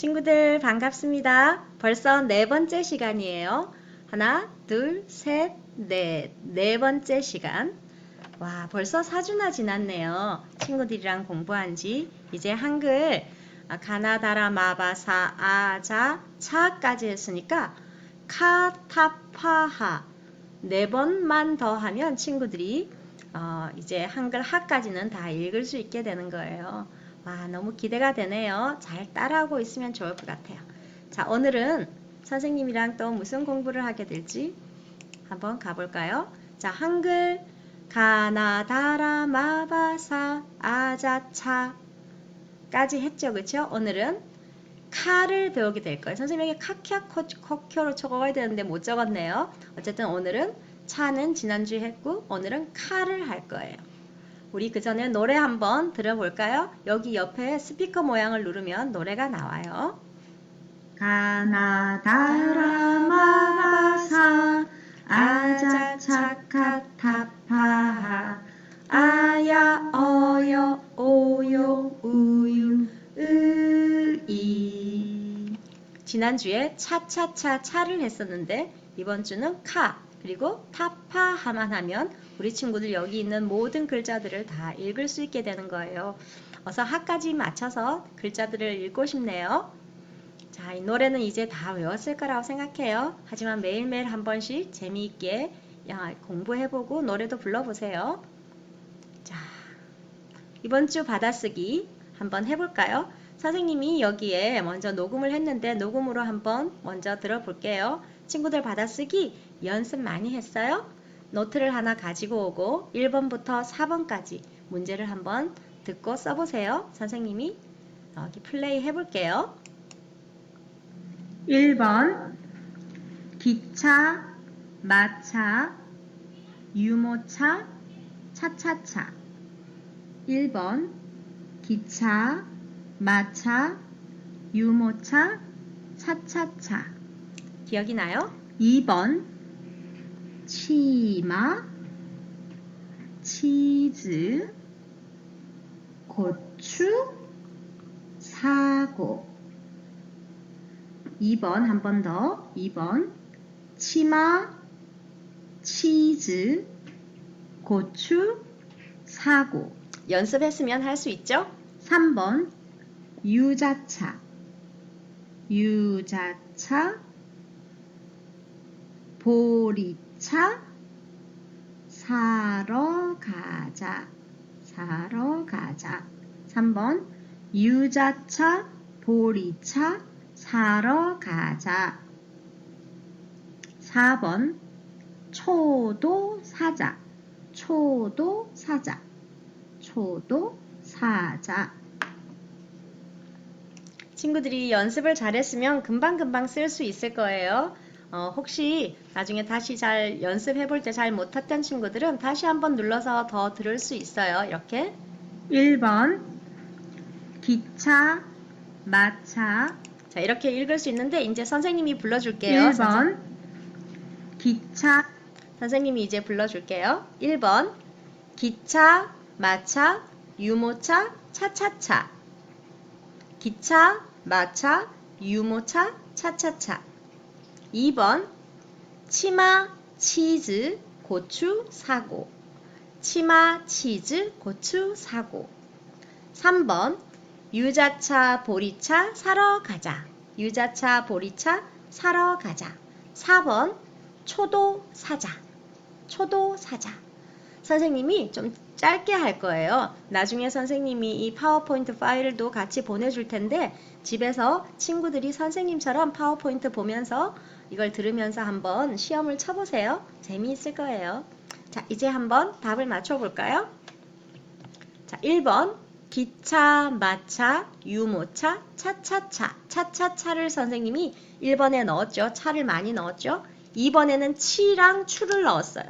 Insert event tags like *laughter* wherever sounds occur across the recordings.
친구들 반갑습니다. 벌써 네 번째 시간이에요. 하나, 둘, 셋, 넷. 네 번째 시간. 와, 벌써 4주나 지났네요. 친구들이랑 공부한 지 이제 한글 아, 가나다라 마바사 아자 차까지 했으니까 카타파하 네 번만 더 하면 친구들이 어, 이제 한글 하까지는 다 읽을 수 있게 되는 거예요. 와, 너무 기대가 되네요. 잘 따라하고 있으면 좋을 것 같아요. 자, 오늘은 선생님이랑 또 무슨 공부를 하게 될지 한번 가볼까요? 자, 한글 가나다라 마바사 아자차 까지 했죠. 그쵸? 오늘은 카를 배우게 될 거예요. 선생님에게 카키아 코쿄로 적어야 되는데 못 적었네요. 어쨌든 오늘은 차는 지난주에 했고 오늘은 카를 할 거예요. 우리 그 전에 노래 한번 들어볼까요? 여기 옆에 스피커 모양을 누르면 노래가 나와요. 가나다라 마바사 아자차카타파하 아야 어여 오요 우유 으이 지난주에 차차차 차를 했었는데 이번 주는 카 그리고 타파하만 하면 우리 친구들 여기 있는 모든 글자들을 다 읽을 수 있게 되는 거예요. 어서 하까지 맞춰서 글자들을 읽고 싶네요. 자, 이 노래는 이제 다 외웠을 거라고 생각해요. 하지만 매일매일 한 번씩 재미있게 야, 공부해보고 노래도 불러보세요. 자, 이번 주 받아쓰기 한번 해볼까요? 선생님이 여기에 먼저 녹음을 했는데 녹음으로 한번 먼저 들어볼게요. 친구들 받아쓰기 연습 많이 했어요? 노트를 하나 가지고 오고 1번부터 4번까지 문제를 한번 듣고 써보세요. 선생님이 여기 플레이 해볼게요. 1번 기차 마차 유모차 차차차 1번 기차 마차 유모차 차차차 기억이 나요? 2번. 치마. 치즈. 고추. 사고. 2번 한 번 더. 2번. 치마. 치즈. 고추. 사고. 연습했으면 할 수 있죠? 3번. 유자차. 유자차 보리차 사러 가자. 사러 가자. 3번 유자차 보리차 사러 가자. 4번 초도 사자. 초도 사자. 초도 사자. 친구들이 연습을 잘했으면 금방금방 쓸 수 있을 거예요. 어, 혹시 나중에 다시 잘 연습해 볼 때 잘 못했던 친구들은 다시 한번 눌러서 더 들을 수 있어요. 이렇게. 1번. 기차 마차. 자 이렇게 읽을 수 있는데 이제 선생님이 불러줄게요. 1번. 기차. 선생님이 이제 불러줄게요. 1번. 기차, 마차, 유모차, 차차차. 기차, 마차, 유모차, 차차차 2번 치마, 치즈, 고추, 사고. 치마, 치즈, 고추, 사고. 3번 유자차, 보리차 사러 가자. 유자차, 보리차 사러 가자. 4번 초도 사자. 초도 사자. 선생님이 좀 짧게 할 거예요. 나중에 선생님이 이 파워포인트 파일도 같이 보내줄 텐데 집에서 친구들이 선생님처럼 파워포인트 보면서 이걸 들으면서 한번 시험을 쳐보세요. 재미있을 거예요. 자, 이제 한번 답을 맞춰볼까요? 자, 1번 기차, 마차, 유모차, 차차차, 차차차를 선생님이 1번에 넣었죠. 차를 많이 넣었죠. 2번에는 치랑 추를 넣었어요.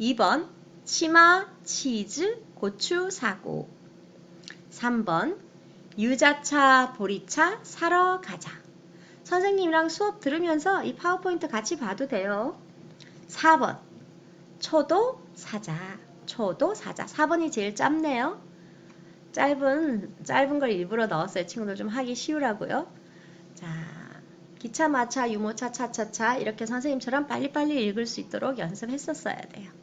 2번 치마, 치즈, 고추, 사고 3번 유자차, 보리차 사러 가자 선생님이랑 수업 들으면서 이 파워포인트 같이 봐도 돼요. 4번 초도 사자 초도 사자 4번이 제일 짧네요. 짧은 짧은 걸 일부러 넣었어요. 친구들 좀 하기 쉬우라고요. 자, 기차, 마차, 유모차, 차차차 이렇게 선생님처럼 빨리빨리 읽을 수 있도록 연습했었어야 돼요.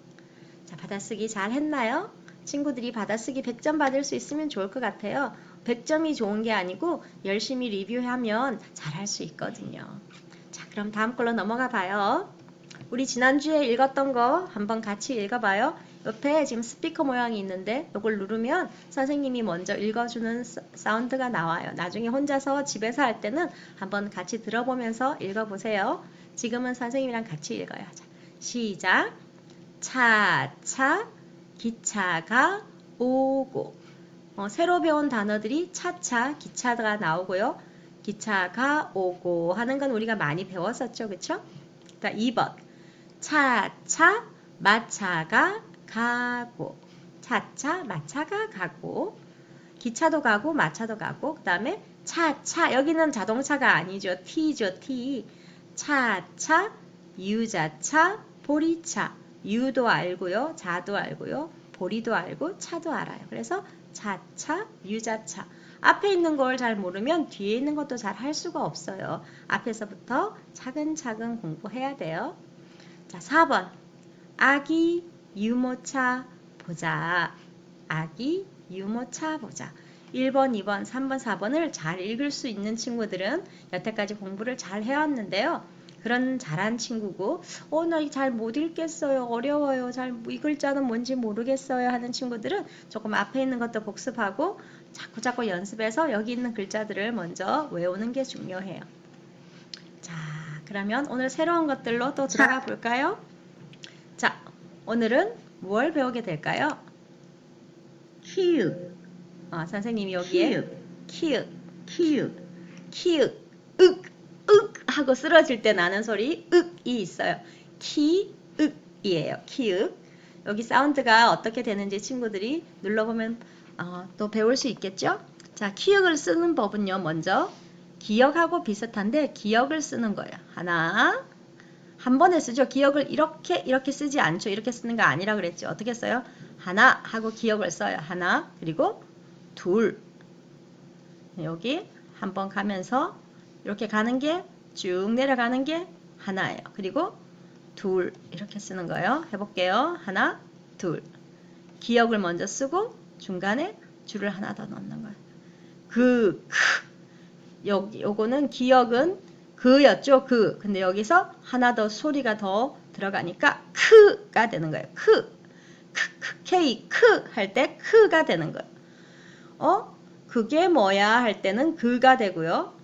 자, 받아쓰기 잘 했나요? 친구들이 받아쓰기 100점 받을 수 있으면 좋을 것 같아요. 100점이 좋은 게 아니고 열심히 리뷰하면 잘할 수 있거든요. 자, 그럼 다음 걸로 넘어가 봐요. 우리 지난주에 읽었던 거 한번 같이 읽어봐요. 옆에 지금 스피커 모양이 있는데 이걸 누르면 선생님이 먼저 읽어주는 사- 사운드가 나와요. 나중에 혼자서 집에서 할 때는 한번 같이 들어보면서 읽어보세요. 지금은 선생님이랑 같이 읽어요. 자, 시작. 차차 기차가 오고. 어, 새로 배운 단어들이 차차 기차가 나오고요. 기차가 오고 하는 건 우리가 많이 배웠었죠. 그쵸? 자, 2번. 차차 마차가 가고. 차차 마차가 가고. 기차도 가고 마차도 가고. 그 다음에 차차. 여기는 자동차가 아니죠. T죠. T. 차차 유자차 보리차 유도 알고요 자도 알고요 보리도 알고 차도 알아요 그래서 차차 유자차 앞에 있는 걸 잘 모르면 뒤에 있는 것도 잘 할 수가 없어요 앞에서부터 차근차근 공부해야 돼요 자 4번 아기 유모차 보자. 아기 유모차 보자. 1번, 2번, 3번, 4번을 잘 읽을 수 있는 친구들은 여태까지 공부를 잘 해왔는데요. 그런 잘한 친구고, 어, 나 잘 못 읽겠어요. 어려워요. 잘 이 글자는 뭔지 모르겠어요. 하는 친구들은 조금 앞에 있는 것도 복습하고 자꾸 자꾸 연습해서 여기 있는 글자들을 먼저 외우는 게 중요해요. 자, 그러면 오늘 새로운 것들로 또 들어가 볼까요? 자, 오늘은 무엇을 배우게 될까요? 키읔, 아, 선생님이 여기에 키읔, 키읔, 키읔, 하고 쓰러질 때 나는 소리 윽이 있어요. 키윽이에요. 키읔. 여기 사운드가 어떻게 되는지 친구들이 눌러보면 어, 또 배울 수 있겠죠? 자, 키읔을 쓰는 법은요. 먼저 기억하고 비슷한데 기억을 쓰는 거예요. 하나, 한 번에 쓰죠. 기억을 이렇게 이렇게 쓰지 않죠. 이렇게 쓰는 거 아니라 그랬죠. 어떻게 써요? 하나 하고 기억을 써요. 하나 그리고 둘 여기 한 번 가면서 이렇게 가는 게 쭉 내려가는 게 하나예요. 그리고 둘 이렇게 쓰는 거예요. 해볼게요. 하나 둘 기억을 먼저 쓰고 중간에 줄을 하나 더 넣는 거예요. 그, 크. 여기 요거는 기억은 그였죠. 그. 근데 여기서 하나 더 소리가 더 들어가니까 크가 되는 거예요. 크. 크, 크, K, 크 할 때 크가 되는 거예요. 어? 그게 뭐야 할 때는 그가 되고요.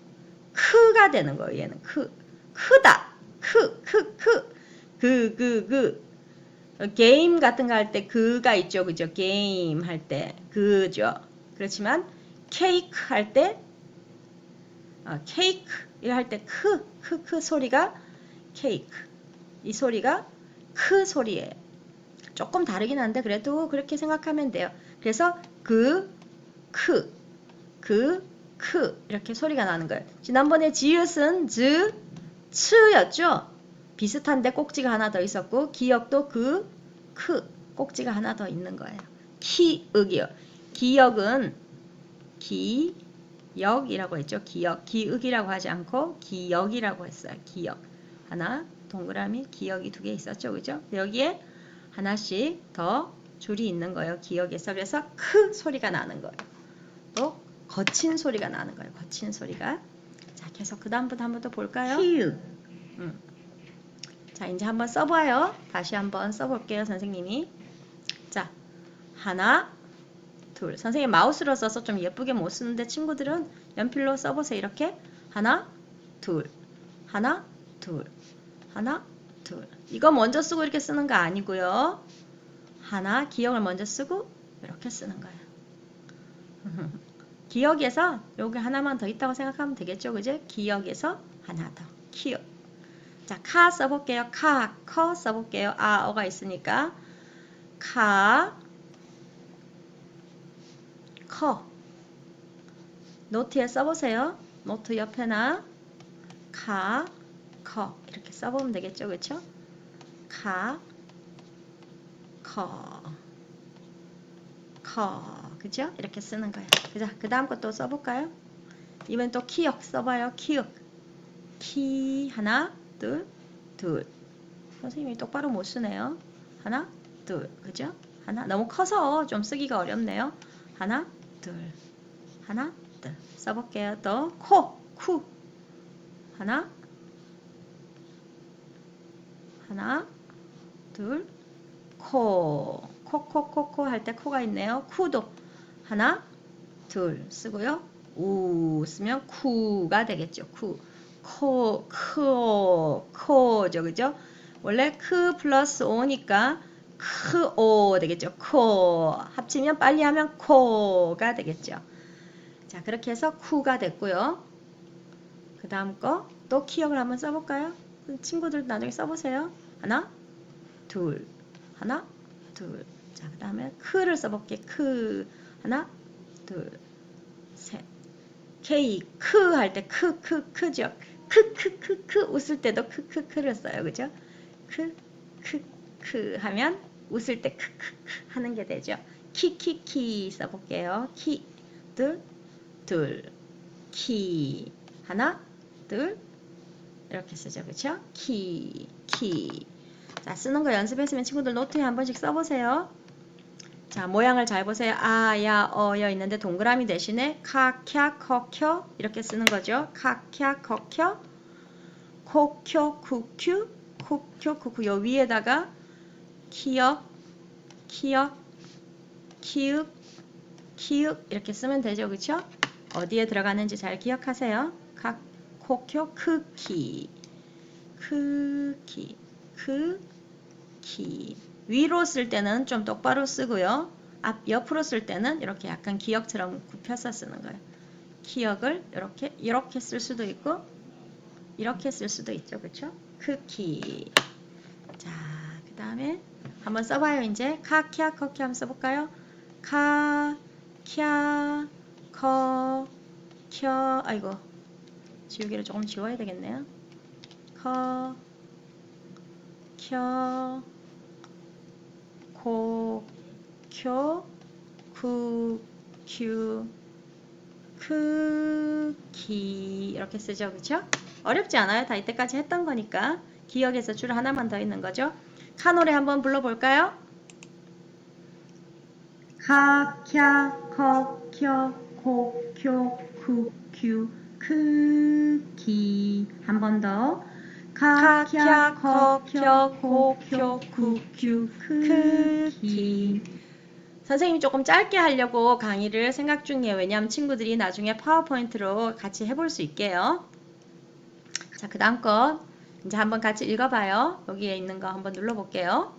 크가 되는 거예요. 얘는 크. 크다. 크, 크, 크. 그, 그, 그. 어, 게임 같은 거 할 때 그가 있죠. 그죠? 게임 할 때. 그죠? 그렇지만 케이크 할때 어, 케이크 이할 때 크, 크, 크 소리가 케이크. 이 소리가 크 소리예요. 조금 다르긴 한데 그래도 그렇게 생각하면 돼요. 그래서 그, 크, 그, 크 이렇게 소리가 나는 거예요. 지난번에 지읒은 즈, 츠였죠. 비슷한데 꼭지가 하나 더 있었고 기억도 그, 크 꼭지가 하나 더 있는 거예요. 키윽이요. 기억은 기역이라고 했죠. 기역, 기윽이라고 하지 않고 기역이라고 했어요. 기역. 하나, 동그라미, 기역이 두 개 있었죠. 그죠? 여기에 하나씩 더 줄이 있는 거예요. 기억에서. 그래서 크 소리가 나는 거예요. 또 거친 소리가 나는 거예요. 거친 소리가. 자, 계속 그 다음부터 한번 더 볼까요? 키읔, 자, 이제 한번 써봐요. 다시 한번 써볼게요, 선생님이. 자, 하나, 둘. 선생님 마우스로 써서 좀 예쁘게 못 쓰는데 친구들은 연필로 써보세요. 이렇게 하나, 둘, 하나, 둘, 하나, 둘. 이거 먼저 쓰고 이렇게 쓰는 거 아니고요. 하나, 기억을 먼저 쓰고 이렇게 쓰는 거예요. *laughs* 기억에서 여기 하나만 더 있다고 생각하면 되겠죠, 그죠? 기억에서 하나 더. 키읔. 자, 카 써볼게요. 카, 커 써볼게요. 아, 어가 있으니까. 카, 커. 노트에 써보세요. 노트 옆에나 카, 커. 이렇게 써보면 되겠죠. 그쵸? 카, 커. 커. 그죠? 이렇게 쓰는 거예요. 그죠? 그 다음 것도 써볼까요? 이번 또 키역 써봐요. 키역. 키 하나 둘 둘. 선생님이 똑바로 못 쓰네요. 하나 둘 그죠? 하나 너무 커서 좀 쓰기가 어렵네요. 하나 둘 하나 둘 써볼게요. 또 코 쿠 하나 하나 둘 코. 코, 코, 코, 코 할 때 코가 있네요. 쿠도. 하나, 둘 쓰고요. 우 쓰면 쿠가 되겠죠. 쿠. 코, 크오, 코죠. 그죠? 원래 크 플러스 오니까 크오 되겠죠. 코. 합치면 빨리 하면 코가 되겠죠. 자, 그렇게 해서 쿠가 됐고요. 그 다음 거 또 기억을 한번 써볼까요? 친구들 나중에 써보세요. 하나, 둘, 하나, 둘. 자, 그 다음에 크를 써볼게. 크. 하나, 둘, 셋. K, 크할 때 크, 크, 크죠. 크, 크, 크, 크. 웃을 때도 크, 크, 크를 써요. 그죠? 크, 크, 크 하면 웃을 때 크, 크, 크 하는 게 되죠. 키, 키, 키 써볼게요. 키, 둘, 둘. 키. 하나, 둘. 이렇게 쓰죠. 그쵸? 키, 키. 자, 쓰는 거 연습했으면 친구들 노트에 한 번씩 써보세요. 자, 모양을 잘 보세요. 아, 야, 어, 여 있는데 동그라미 대신에 카, 캬, 커, 켜 이렇게 쓰는 거죠. 카, 캬, 커, 켜 코, 켜, 쿠, 큐 코, 켜, 쿠, 큐요 위에다가 키역, 키역, 키읔, 키읔 이렇게 쓰면 되죠. 그쵸? 어디에 들어가는지 잘 기억하세요. 카, 코, 켜, 크키, 크키, 크키. 위로 쓸 때는 좀 똑바로 쓰고요. 앞 옆으로 쓸 때는 이렇게 약간 기역처럼 굽혀서 쓰는 거예요. 기역을 이렇게 이렇게 쓸 수도 있고 이렇게 쓸 수도 있죠, 그렇죠? 크키. 자, 그 다음에 한번 써봐요. 이제 카키아 커키 한번 써볼까요? 카, 캬, 커, 켜. 아이고 지우개를 조금 지워야 되겠네요. 커, 켜. 코, 쿄, 구, 큐, 크, 키 이렇게 쓰죠. 그쵸? 어렵지 않아요. 다 이때까지 했던 거니까 기억에서 줄 하나만 더 있는 거죠. 카 노래 한번 불러볼까요? 카, 캬, 커, 켜, 코, 쿄, 쿠, 큐, 크, 키. 한번 더. 카, 카, 캬, 캬, 커, 커, 켜, 켜, 쿄, 쿠, 쿠, 큐, 큐, 크. 키. 선생님이 조금 짧게 하려고 강의를 생각 중이에요. 왜냐하면 친구들이 나중에 파워포인트로 같이 해볼 수 있게요. 자, 그 다음 거 이제 한번 같이 읽어봐요. 여기에 있는 거 한번 눌러볼게요.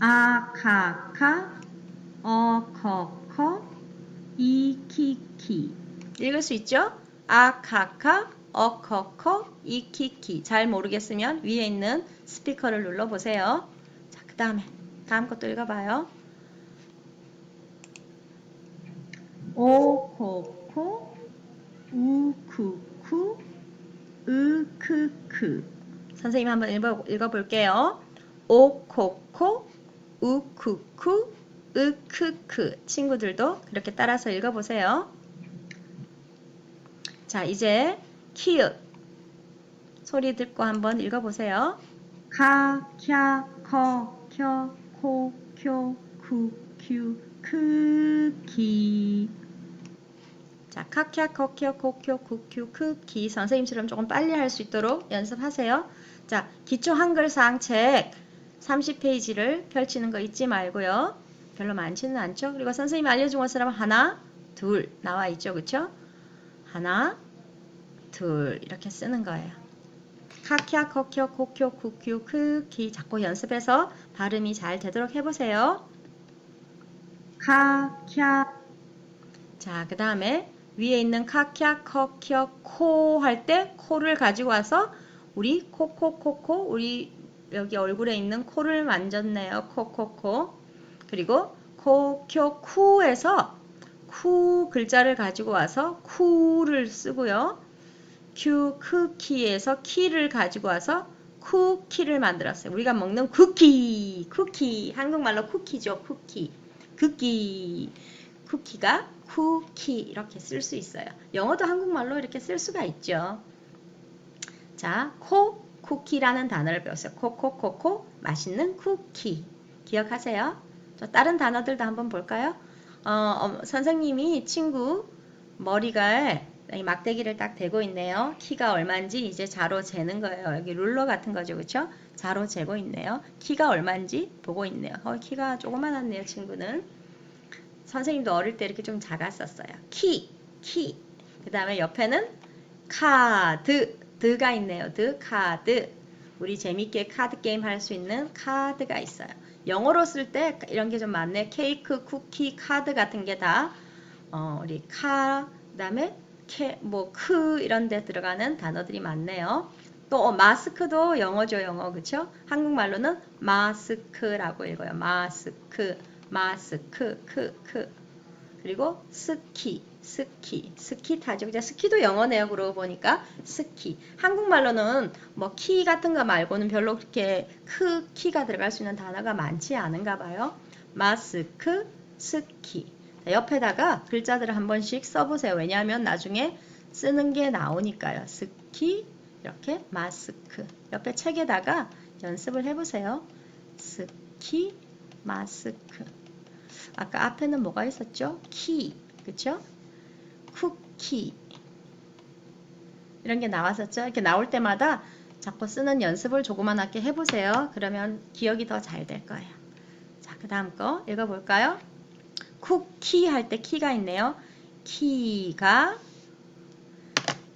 아, 카, 카, 어, 커, 커, 이, 키, 키. 읽을 수 있죠? 아 카 카, 어커커, 이키키. 잘 모르겠으면 위에 있는 스피커를 눌러보세요. 자, 그 다음에 다음 것도 읽어봐요. 오, 코, 코, 우, 쿠, 쿠, 으, 크, 크. 선생님 한번 읽어, 읽어볼게요. 오코코, 우쿠쿠, 으크크. 친구들도 그렇게 따라서 읽어보세요. 자, 이제 키읔. 소리 듣고 한번 읽어보세요. 카, 캬, 커, 켜, 코, 쿄, 쿠, 큐, 크, 키. 자, 카키아, 커키어, 코키오, 쿠큐, 크키. 선생님처럼 조금 빨리 할 수 있도록 연습하세요. 자, 기초 한글사항 책 30페이지를 펼치는 거 잊지 말고요. 별로 많지는 않죠? 그리고 선생님이 알려준 것처럼 하나, 둘 나와 있죠. 그쵸? 하나, 둘 이렇게 쓰는 거예요. 카키아, 커키어, 코키오, 쿠큐, 크키 자꾸 연습해서 발음이 잘 되도록 해보세요. 카, 캬, 자, 그 다음에 위에 있는 카키아, 커키어, 코 할 때 코를 가지고 와서 우리 코코코코 우리 여기 얼굴에 있는 코를 만졌네요. 코코코. 그리고 코쿄 쿠에서 쿠 글자를 가지고 와서 쿠를 쓰고요. 큐 크키에서 키를 가지고 와서 쿠키를 만들었어요. 우리가 먹는 쿠키, 쿠키. 한국말로 쿠키죠. 쿠키. 쿠키. 쿠키가 쿠키 이렇게 쓸 수 있어요. 영어도 한국말로 이렇게 쓸 수가 있죠. 자, 코 쿠키라는 단어를 배웠어요. 코코코코 맛있는 쿠키. 기억하세요? 또 다른 단어들도 한번 볼까요? 어, 어, 선생님이 친구 머리가 이 막대기를 딱 대고 있네요. 키가 얼마인지 이제 자로 재는 거예요. 여기 룰러 같은 거죠, 그렇죠? 자로 재고 있네요. 키가 얼마인지 보고 있네요. 어, 키가 조그만하네요, 친구는. 선생님도 어릴 때 이렇게 좀 작았었어요. 키, 키. 그 다음에 옆에는 카드, 드가 있네요. 드, 카드. 우리 재밌게 카드 게임 할 수 있는 카드가 있어요. 영어로 쓸 때 이런 게 좀 많네. 케이크, 쿠키, 카드 같은 게 다 어, 우리 카, 그 다음에 케, 뭐크 이런 데 들어가는 단어들이 많네요. 또 어, 마스크도 영어죠, 영어. 그쵸 한국말로는 마스크라고 읽어요. 마스크, 마스크, 크, 크. 그리고 스키, 스키, 스키 타죠. 그죠? 스키도 영어네요. 그러고 보니까 스키. 한국말로는 뭐 키 같은 거 말고는 별로 그렇게 크 키가 들어갈 수 있는 단어가 많지 않은가 봐요. 마스크, 스키. 자, 옆에다가 글자들을 한 번씩 써보세요. 왜냐하면 나중에 쓰는 게 나오니까요. 스키, 이렇게 마스크. 옆에 책에다가 연습을 해보세요. 스키, 마스크. 아까 앞에는 뭐가 있었죠? 키, 그쵸? 쿠키. 이런 게 나왔었죠? 이렇게 나올 때마다 자꾸 쓰는 연습을 조그만하게 해보세요. 그러면 기억이 더 잘 될 거예요. 자, 그 다음 거 읽어볼까요? 쿠키 할 때 키가 있네요. 키가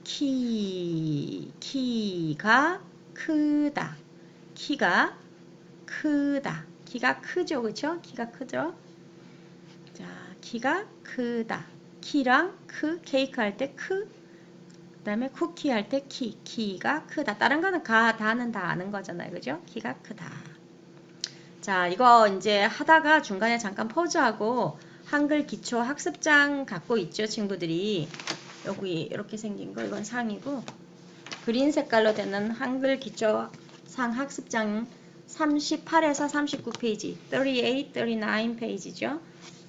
키 키가 크다. 키가 크다. 키가 크죠, 그렇죠? 키가 크죠. 자, 키가 크다. 키랑 크 케이크 할 때 크. 그다음에 쿠키 할 때 키. 키가 크다. 다른 거는 가 다는 다 아는 거잖아요, 그죠? 키가 크다. 자, 이거 이제 하다가 중간에 잠깐 포즈하고 한글 기초 학습장 갖고 있죠, 친구들이. 여기 이렇게 생긴 거 이건 상이고 그린 색깔로 되는 한글 기초 상 학습장 38에서 39페이지, 38, 39 페이지죠.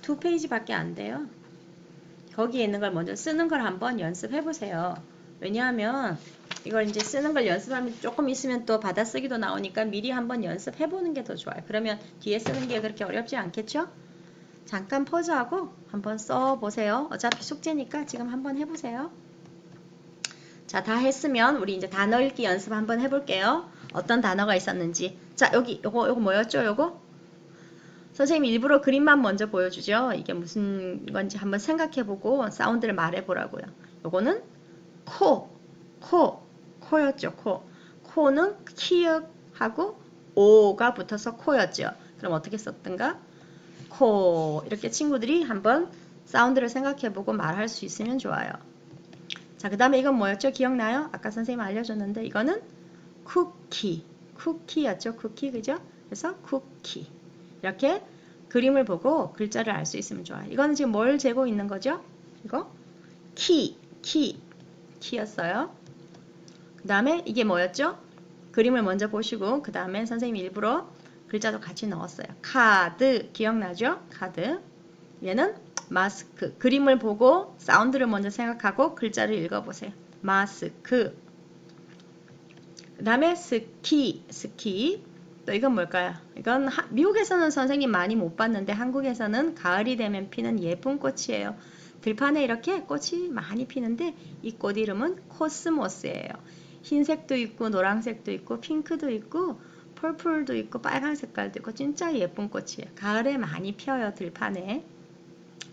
두 페이지 밖에 안 돼요. 거기에 있는 걸 먼저 쓰는 걸 한번 연습해 보세요. 왜냐하면 이걸 이제 쓰는 걸 연습하면 조금 있으면 또 받아쓰기도 나오니까 미리 한번 연습해 보는 게 더 좋아요. 그러면 뒤에 쓰는 게 그렇게 어렵지 않겠죠? 잠깐 포즈하고 한번 써 보세요. 어차피 숙제니까 지금 한번 해보세요. 자, 다 했으면 우리 이제 단어 읽기 연습 한번 해볼게요. 어떤 단어가 있었는지. 자, 여기 요거 요거 뭐였죠? 요거? 선생님 일부러 그림만 먼저 보여주죠. 이게 무슨 건지 한번 생각해보고 사운드를 말해보라고요. 요거는 코, 코, 코였죠. 코. 코는 키읔하고 오가 붙어서 코였죠. 그럼 어떻게 썼던가? 코. 이렇게 친구들이 한번 사운드를 생각해보고 말할 수 있으면 좋아요. 자, 그 다음에 이건 뭐였죠? 기억나요? 아까 선생님 알려줬는데 이거는 쿠키. 쿠키였죠. 쿠키, 그죠? 그래서 쿠키. 이렇게 그림을 보고 글자를 알 수 있으면 좋아요. 이거는 지금 뭘 재고 있는 거죠? 이거? 키, 키, 키였어요. 그 다음에 이게 뭐였죠? 그림을 먼저 보시고 그 다음에 선생님이 일부러 글자도 같이 넣었어요. 카드, 기억나죠? 카드. 얘는 마스크. 그림을 보고 사운드를 먼저 생각하고 글자를 읽어보세요. 마스크. 그 다음에 스키, 스키. 또 이건 뭘까요? 이건 하- 미국에서는 선생님 많이 못 봤는데 한국에서는 가을이 되면 피는 예쁜 꽃이에요. 들판에 이렇게 꽃이 많이 피는데 이 꽃 이름은 코스모스예요. 흰색도 있고 노란색도 있고 핑크도 있고 펄플도 있고 빨간 색깔도 있고 진짜 예쁜 꽃이에요. 가을에 많이 펴요 들판에.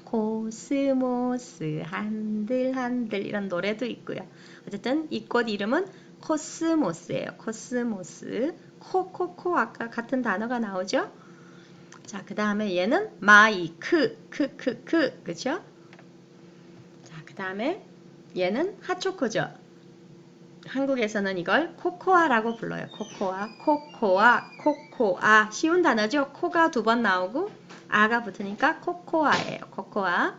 코스모스 한들 한들 이런 노래도 있고요. 어쨌든 이 꽃 이름은 코스모스예요. 코스모스. 코코코 아까 같은 단어가 나오죠? 자, 그 다음에 얘는 마이크, 크크크, 그죠? 자, 그 다음에 얘는 핫초코죠. 한국에서는 이걸 코코아라고 불러요. 코코아, 코코아, 코코아. 쉬운 단어죠? 코가 두 번 나오고 아가 붙으니까 코코아예요. 코코아.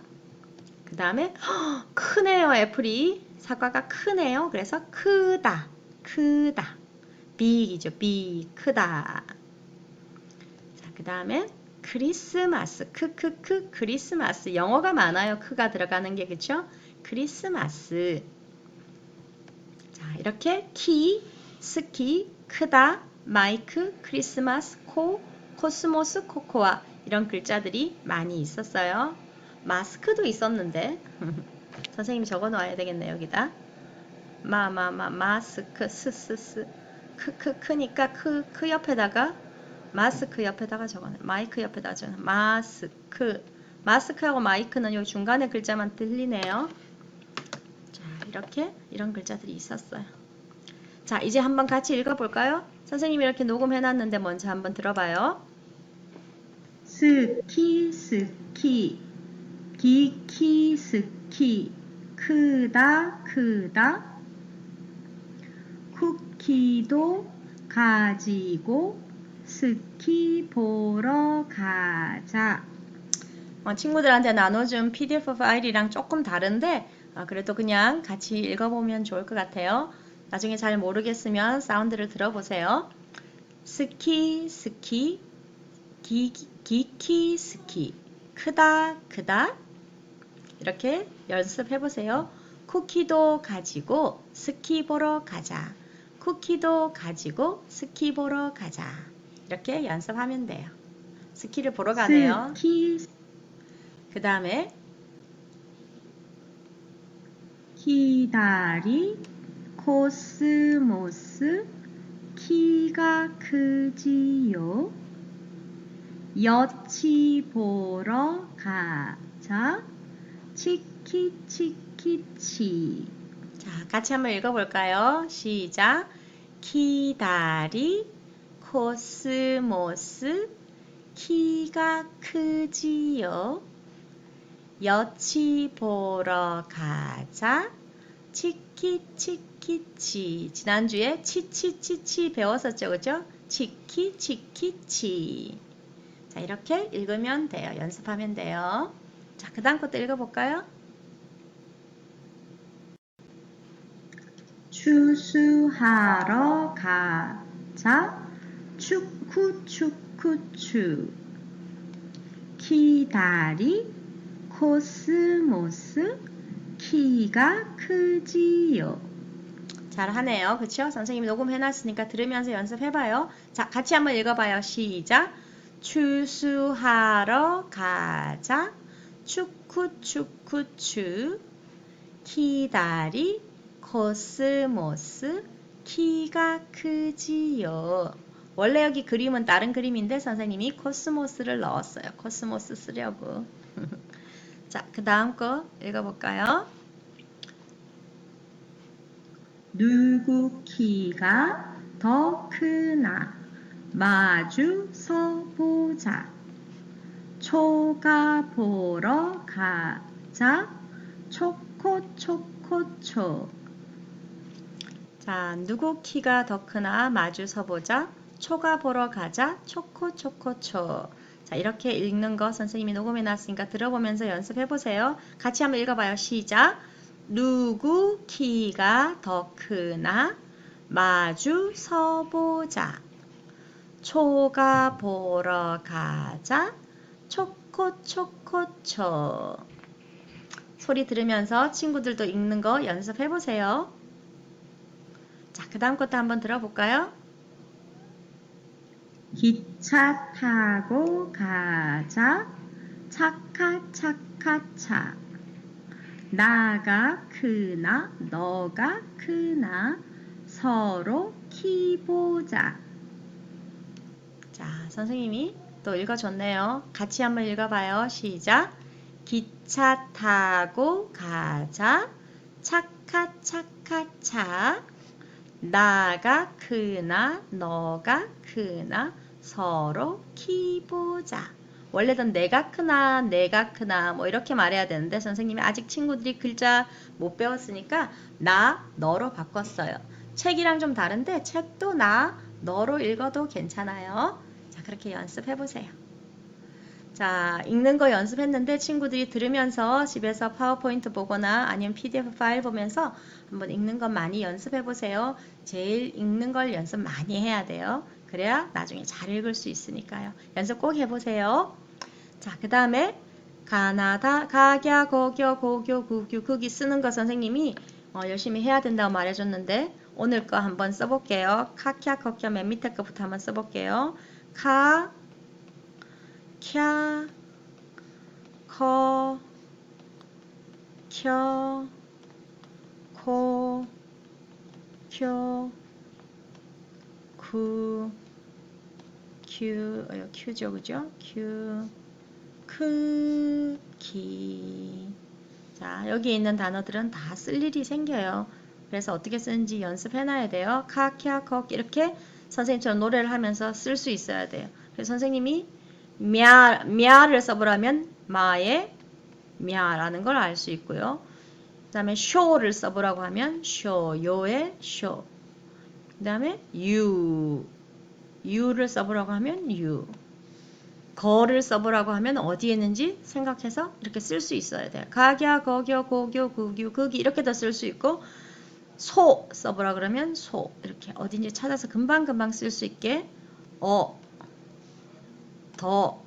그 다음에 *gasps* 크네요. 애플이. 사과가 크네요. 그래서 크다, 크다. 빅이죠. 빅, 크다. 자, 그 다음에 크리스마스, 크크크, 크리스마스. 영어가 많아요. 크가 들어가는 게, 그쵸? 크리스마스. 자, 이렇게 키, 스키, 크다, 마이크, 크리스마스, 코, 코스모스, 코코아 이런 글자들이 많이 있었어요. 마스크도 있었는데 *laughs* 선생님이 적어 놓아야 되겠네 여기다. 마마마 마스크 스스스 크크 크니까 크 크 옆에다가 마스크 옆에다가 적어놔. 마이크 옆에다가 적어놔. 마스크 마스크하고 마이크는 요 중간에 글자만 들리네요. 자 이렇게 이런 글자들이 있었어요. 자 이제 한번 같이 읽어볼까요? 선생님이 이렇게 녹음해놨는데 먼저 한번 들어봐요. 스키 스키 기키 스키 크다 크다 쿠키도 가지고 스키 보러 가자 어, 친구들한테 나눠준 PDF 파일이랑 조금 다른데 아, 그래도 그냥 같이 읽어보면 좋을 것 같아요. 나중에 잘 모르겠으면 사운드를 들어보세요. 스키 스키 기, 기키 스키 크다 크다 이렇게 연습해 보세요. 쿠키도 가지고 스키 보러 가자. 쿠키도 가지고 스키 보러 가자. 이렇게 연습하면 돼요. 스키를 보러 가네요. 스키 그 다음에 기다리 코스모스 키가 크지요 여치 보러 가자 치키치키치 자, 같이 한번 읽어볼까요? 시작. 기다리 코스모스 키가 크지요. 여치 보러 가자. 치키치키치. 지난주에 치치치치 배웠었죠, 그죠? 치키치키치. 자, 이렇게 읽으면 돼요. 연습하면 돼요. 자, 그 다음 것도 읽어볼까요? 추수하러 가자 추쿠추쿠추 기다리 코스모스 키가 크지요 잘하네요. 그쵸? 선생님이 녹음해놨으니까 들으면서 연습해봐요. 자, 같이 한번 읽어봐요. 시작. 추수하러 가자. 추쿠추쿠추. 기다리 코스모스 키가 크지요. 원래 여기 그림은 다른 그림인데 선생님이 코스모스를 넣었어요. 코스모스 쓰려고. *laughs* 자, 그 다음 거 읽어볼까요? 누구 키가 더 크나 마주 서보자 초가 보러 가자 초코초코초 자, 누구 키가 더 크나 마주 서보자. 초가 보러 가자. 초코 초코 초. 자, 이렇게 읽는 거 선생님이 녹음해 놨으니까 들어보면서 연습해 보세요. 같이 한번 읽어 봐요. 시작. 누구 키가 더 크나 마주 서보자. 초가 보러 가자. 초코 초코 초. 소리 들으면서 친구들도 읽는 거 연습해 보세요. 자, 그 다음 것도 한번 들어볼까요? 기차 타고 가자 차카 차카차 나가 크나 너가 크나 서로 키 보자 자, 선생님이 또 읽어줬네요. 같이 한번 읽어봐요. 시작. 기차 타고 가자. 차카 차카 차. 나가 크나 너가 크나 서로 키 보자. 원래는 내가 크나 내가 크나 뭐 이렇게 말해야 되는데 선생님이 아직 친구들이 글자 못 배웠으니까 나 너로 바꿨어요. 책이랑 좀 다른데 책도 나 너로 읽어도 괜찮아요. 자 그렇게 연습해 보세요. 자, 읽는 거 연습했는데 친구들이 들으면서 집에서 파워포인트 보거나 아니면 PDF 파일 보면서 한번 읽는 거 많이 연습해 보세요. 제일 읽는 걸 연습 많이 해야 돼요. 그래야 나중에 잘 읽을 수 있으니까요. 연습 꼭 해보세요. 자, 그 다음에 가나다, 가갸, 거겨, 고교, 구규, 극이 쓰는 거 선생님이 어, 열심히 해야 된다고 말해줬는데 오늘 거 한번 써볼게요. 카키아 커키아 맨 밑에 거부터 한번 써볼게요. 카, 캬, 커, 켜, 코, 큐, Q, Q, 어, Q죠, 그죠? 큐, 크기. 자, 여기 있는 단어들은 다 쓸 일이 생겨요. 그래서 어떻게 쓰는지 연습해놔야 돼요. 카, 키아, 컥 이렇게 선생님처럼 노래를 하면서 쓸 수 있어야 돼요. 그래서 선생님이 미아, 미아를 써보라면 마에 미아라는 걸 알 수 있고요. 그 다음에 쇼를 써보라고 하면 쇼, 요의 쇼. 그 다음에 유, 유를 써보라고 하면 유. 거를 써보라고 하면 어디에 있는지 생각해서 이렇게 쓸 수 있어야 돼요. 가갸, 거겨, 고교, 구규, 극이 이렇게도 쓸수 있고 소 써보라 그러면 소 이렇게 어딘지 찾아서 금방금방 쓸 수 있게 어, 더,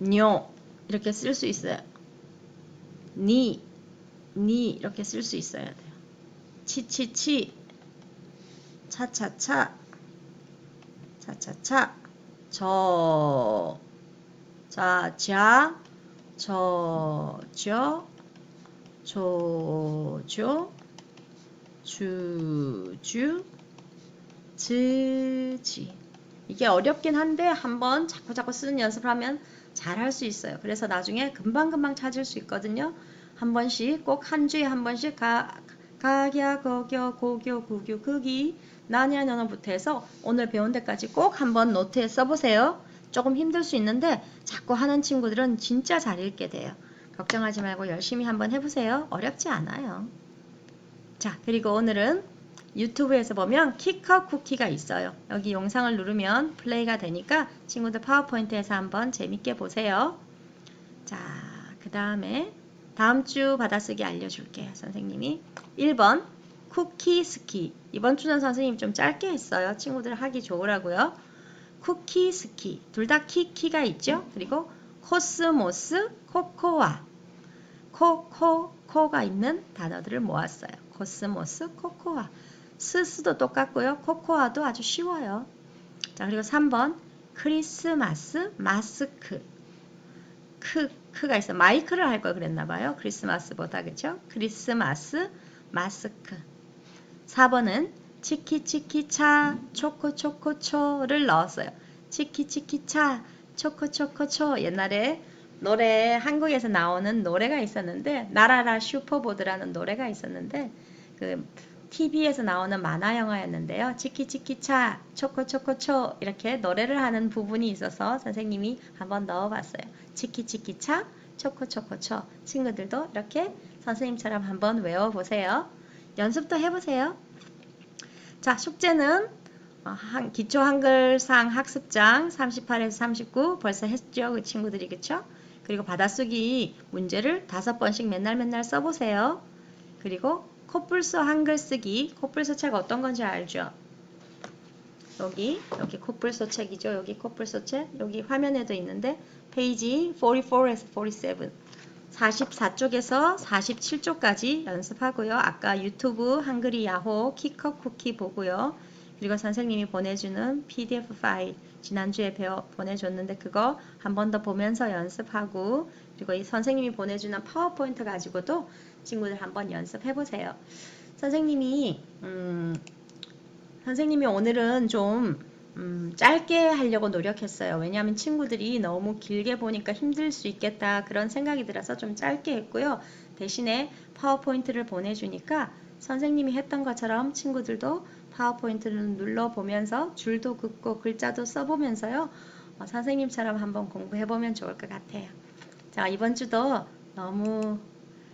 뇨 이렇게 쓸 수 있어요. 니, 니 이렇게 쓸 수 있어야 돼요. 치치치, 차차차, 차차차, 저, 자, 자, 저, 저, 조 조, 주 주, 지 지. 이게 어렵긴 한데 한번 자꾸 자꾸 쓰는 연습을 하면 잘 할 수 있어요. 그래서 나중에 금방금방 찾을 수 있거든요. 한 번씩 꼭 한 주에 한 번씩 가, 가갸, 거겨, 고교, 구교, 극이, 나냐, 너너부터 해서 오늘 배운 데까지 꼭 한번 노트에 써보세요. 조금 힘들 수 있는데 자꾸 하는 친구들은 진짜 잘 읽게 돼요. 걱정하지 말고 열심히 한번 해보세요. 어렵지 않아요. 자, 그리고 오늘은 유튜브에서 보면 키커 쿠키가 있어요. 여기 영상을 누르면 플레이가 되니까 친구들 파워포인트에서 한번 재밌게 보세요. 자, 그 다음에 다음 주 받아쓰기 알려줄게요. 선생님이 1번 쿠키 스키 이번 주는 선생님 좀 짧게 했어요. 친구들 하기 좋으라고요. 쿠키 스키 둘 다 키키가 있죠. 그리고 코스모스 코코아 코코 코가 있는 단어들을 모았어요. 코스모스 코코아 스스도 똑같고요. 코코아도 아주 쉬워요. 자, 그리고 3번 크리스마스 마스크. 크, 크가 있어. 마이크를 할 걸 그랬나 봐요. 크리스마스보다 그죠? 크리스마스 마스크. 4번은 치키치키차 초코초코초를 넣었어요. 치키치키차 초코초코초 옛날에 노래 한국에서 나오는 노래가 있었는데 나라라 슈퍼보드라는 노래가 있었는데 그 TV에서 나오는 만화 영화였는데요. 치키치키차 초코초코초 이렇게 노래를 하는 부분이 있어서 선생님이 한번 넣어봤어요. 치키치키차 초코초코초 친구들도 이렇게 선생님처럼 한번 외워보세요. 연습도 해보세요. 자 숙제는 어, 한- 기초 한글상 학습장 38에서 39 벌써 했죠 그 친구들이 그쵸? 그리고 받아쓰기 문제를 다섯 번씩 맨날 맨날 써보세요. 그리고 코뿔소 한글 쓰기 코뿔소 책 어떤 건지 알죠? 여기 여기 코뿔소 책이죠. 여기 코뿔소 책 여기 화면에도 있는데 페이지 44에서 47 44쪽에서 47쪽까지 연습하고요. 아까 유튜브 한글이 야호 키커 쿠키 보고요. 그리고 선생님이 보내주는 PDF 파일 지난주에 배워 보내줬는데 그거 한 번 더 보면서 연습하고 그리고 이 선생님이 보내주는 파워포인트 가지고도 친구들 한번 연습해 보세요. 선생님이 음, 선생님이 오늘은 좀 음, 짧게 하려고 노력했어요. 왜냐하면 친구들이 너무 길게 보니까 힘들 수 있겠다 그런 생각이 들어서 좀 짧게 했고요. 대신에 파워포인트를 보내주니까 선생님이 했던 것처럼 친구들도 파워포인트를 눌러보면서 줄도 긋고 글자도 써보면서요. 어, 선생님처럼 한번 공부해보면 좋을 것 같아요. 자, 이번 주도 너무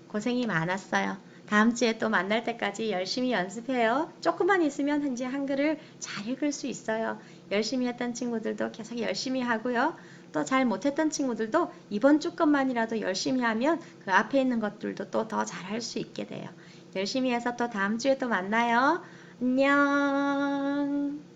고생이 많았어요. 다음 주에 또 만날 때까지 열심히 연습해요. 조금만 있으면 이제 한글을 잘 읽을 수 있어요. 열심히 했던 친구들도 계속 열심히 하고요. 또 잘 못했던 친구들도 이번 주 것만이라도 열심히 하면 그 앞에 있는 것들도 또 더 잘할 수 있게 돼요. 열심히 해서 또 다음 주에 또 만나요. 안녕.